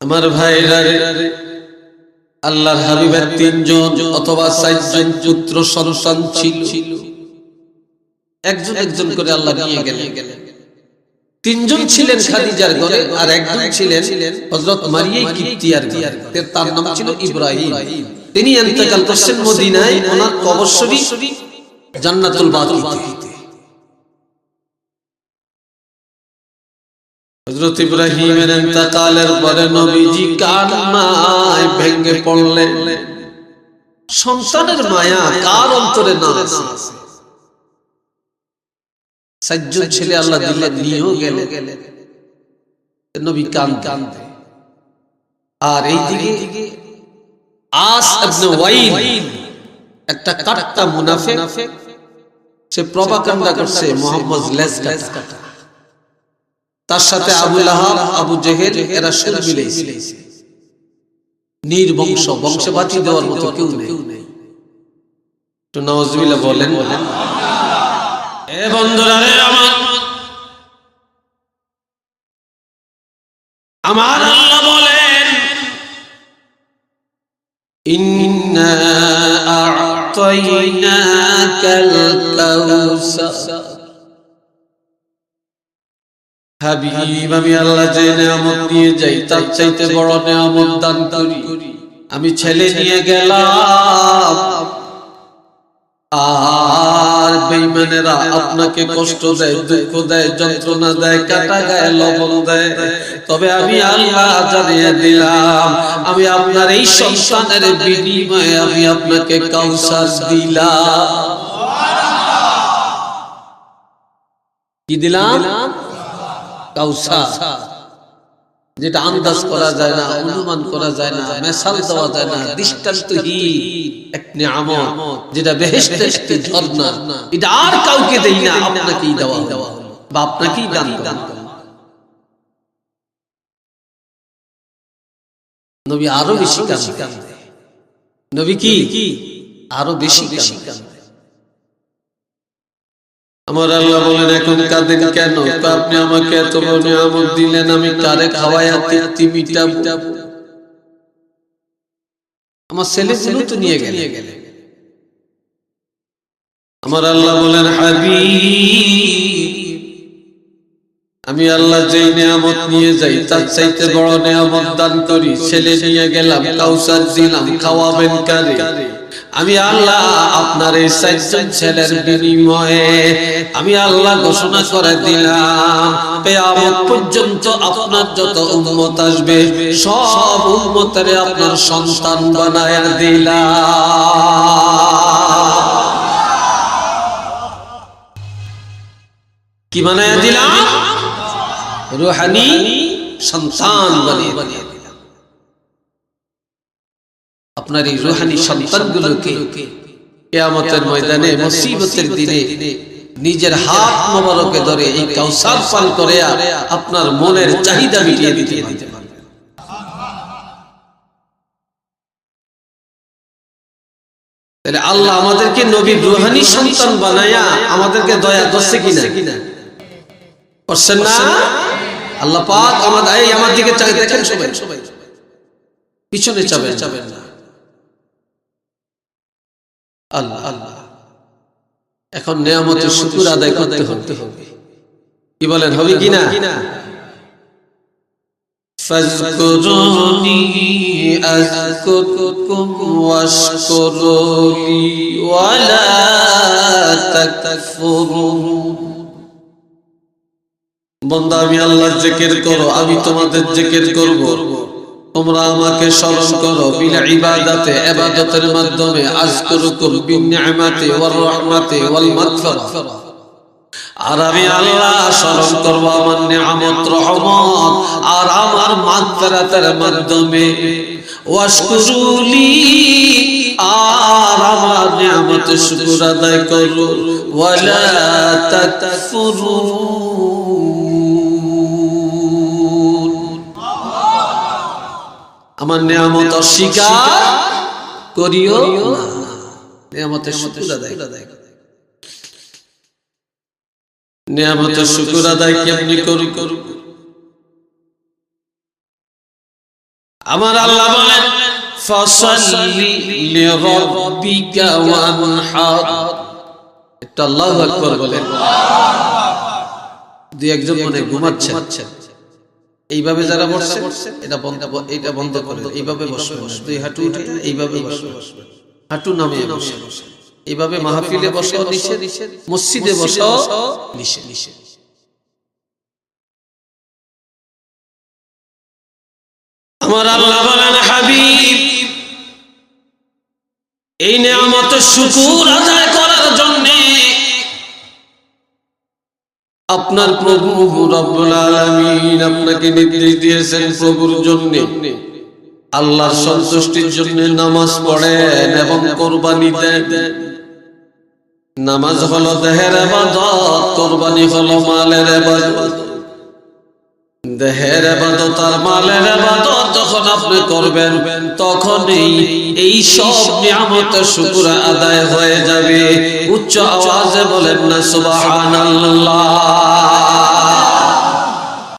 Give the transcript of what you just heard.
আমার ভাইরা আল্লাহর হাবিবের তিনজন অথবা চারজন পুত্র, সন্তান ছিল। একজন একজন করে আল্লাহ নিয়ে গেলেন। তিনজন ছিলেন খাদিজার ঘরে আর একজন ছিলেন হযরত মারিয়া কিপ্তিয়ার ঘরে তার নাম ছিল ইব্রাহিম। তিনি ইন্তেকাল করছেন মদিনায় ওনার কবর শরীফ জান্নাতুল বাকিতে হযরত ইব্রাহিমের ইন্তেকালের পরে নবীজি কান্নায় ভেঙে পড়লেন। সন্তানের মায়া কার অন্তরে না আছে? সাজ্জন ছেলে আল্লাহ দিলে নিয়েও গেলে। নবী কান কান্দে। আর এই দিকে আস ইবনে ওয়াইল, একটা কাট্টা মুনাফিক, সে প্রপাগান্ডা করছে মোহাম্মদ লেজ কাটা তার সাথে আবু লাহাব, আবু জেহেল, এরা সুর মিলেছে নির্বংশ বংশে বাতি দেওয়ার মতো কেউ নেই। বলেন। বন্ধুরা রে আমার। আমার আল্লাহ বলেন, ইন্না হাবিব, আমি আল্লাহ যে নিয়ামত নিয়ে যাই, তার চাইতে বড় নিয়ামত দান করি। আমি ছেলে নিয়ে গেলাম। আর বেইমানেরা আপনাকে কষ্ট দেয়, দুঃখ দেয়, যন্ত্রণা দেয়, কাটা গায়ে লবণ দেয়। তবে আমি আল্লাহ জানিয়ে দিলাম, আমি আপনার এই সন্তানের বিনিময়ে আমি আপনাকে কাউসার দিলাম। কি দিলাম? কাউসার, যেটা আন্দাজ করা যায় না, অনুমান করা যায় না মেসাল দেওয়া যায় না, দৃষ্টান্তহীন এক যেটা বেহেশতের একটি ঝর্ণা। এটা আর কাউকে দেই না, আপনাকেই দেওয়া দেওয়া বা আপনাকেই দান দান নবী আরও বেশি কান্দে নবী কি? আরও বেশি বেশি কান্দে আমার আল্লাহ বলেন এখন কাঁদেন কেন? আপনি আমাকে এত বড় নিয়ামত দিলেন আমি কারে খাওয়াইয়া তৃপ্তি মিটাবো আমার ছেলে ছেলে তো নিয়ে গেলে আমার আল্লাহ বলেন হাবি আমি আল্লাহ যেই নিয়ামত নিয়ে যাই তার চাইতে বড় নিয়ামত দান করি। ছেলে নিয়ে গেলাম কাউসার দিলাম খাওয়াবেন কারে? আমি আল্লাহ আপনার এই চারজন ছেলের বিনিময়ে আমি আল্লাহ ঘোষণা করে দিলাম, কেয়ামত পর্যন্ত আপনার যত উম্মত আসবে, সব উম্মতের আপনার সন্তান বানায় দিলাম। কি বানায় দিলাম? রুহানি সন্তান বানিয়ে বানিয়ে আপনার এই রুহানি সন্তানগুলোকে কেয়ামতের ময়দানে, মুসিবতের দিনে নিজের হাত মোবারকে ধরে এই কাউসার পান করে আপনার মনের চাহিদা মিটিয়ে দিতে দিতে আল্লাহ আমাদেরকে নবীর রুহানি সন্তান বানায়া আমাদেরকে দয়া করছে কিনা? করছেন না? আল্লাহ পাক আমাদের এই আমার দিকে দেখেন সবাই। সবাই পিছনে চাবেন চাবেন না। আল্লাহ আল্লাহ এখন নিয়ামতের শুকুর আদায় করতে করতে হবে কি বলেন হবে কি না فاذكروني أذكركم واشكروا لي ولا تكفرون বন্দা আমি আল্লাহর জিকির করো আমি তোমাদের জিকির করব তোমরা আমাকে স্মরণ করো, বিল ইবাদাতে ইবাদতের মাধ্যমে, আজকুরুকুম বিন নি'মাতি ওয়ার রাহমাতি ওয়াল মাগফিরা আর আমি আল্লাহ স্মরণ করব আমার নিয়ামত রহমত আর আমার মাগফিরাতের মাধ্যমে। ওয়াশকুরুলি আর আমার নিয়ামত শুকর আদায় করো। ওয়ালা তাকফুরুন আমার নিয়ামত অস্বীকার করিও নিয়ামতের শুকর আদায় নিয়ামতের শুকুর আদায় কেমনি করি করব আমার আল্লাহ বলেন ফসল্লি লিরাব্বিকা ওয়ানহার। এটা আল্লাহু আকবার বলেন। দুই একজন মনে ঘুমাচ্ছেন। এইভাবে যারা বসছে এটা বন্ধ এটা বন্ধ করে এইভাবে বসবে দুই হাঁটু উঠে এইভাবে বসবে। হাঁটু নামিয়ে বসে। এইভাবে মাহফিলে বসে নিষেধ মসজিদে বসে নিষেধ নিষেধ। আমার আল্লাহ বলেন হাবিব এই নিয়ামত শুকুর আদায় করার আপনার প্রভু রব্বুল আলামিন আপনাকে নির্দেশ দিয়েছেন প্রভুর জন্য। আল্লাহর সন্তুষ্টির জন্য নামাজ পড়েন এবং কোরবানি দেন। নামাজ হলো দেহের ইবাদত কোরবানি হলো মালের ইবাদত দেহের আবাদত আর মালের আবাদত যখন আপনি করবেন, তখনই এই সব নিয়ামতের শুকুর আদায় হয়ে যাবে। উচ্চ আওয়াজে বলেন না, সুবহানাল্লাহ।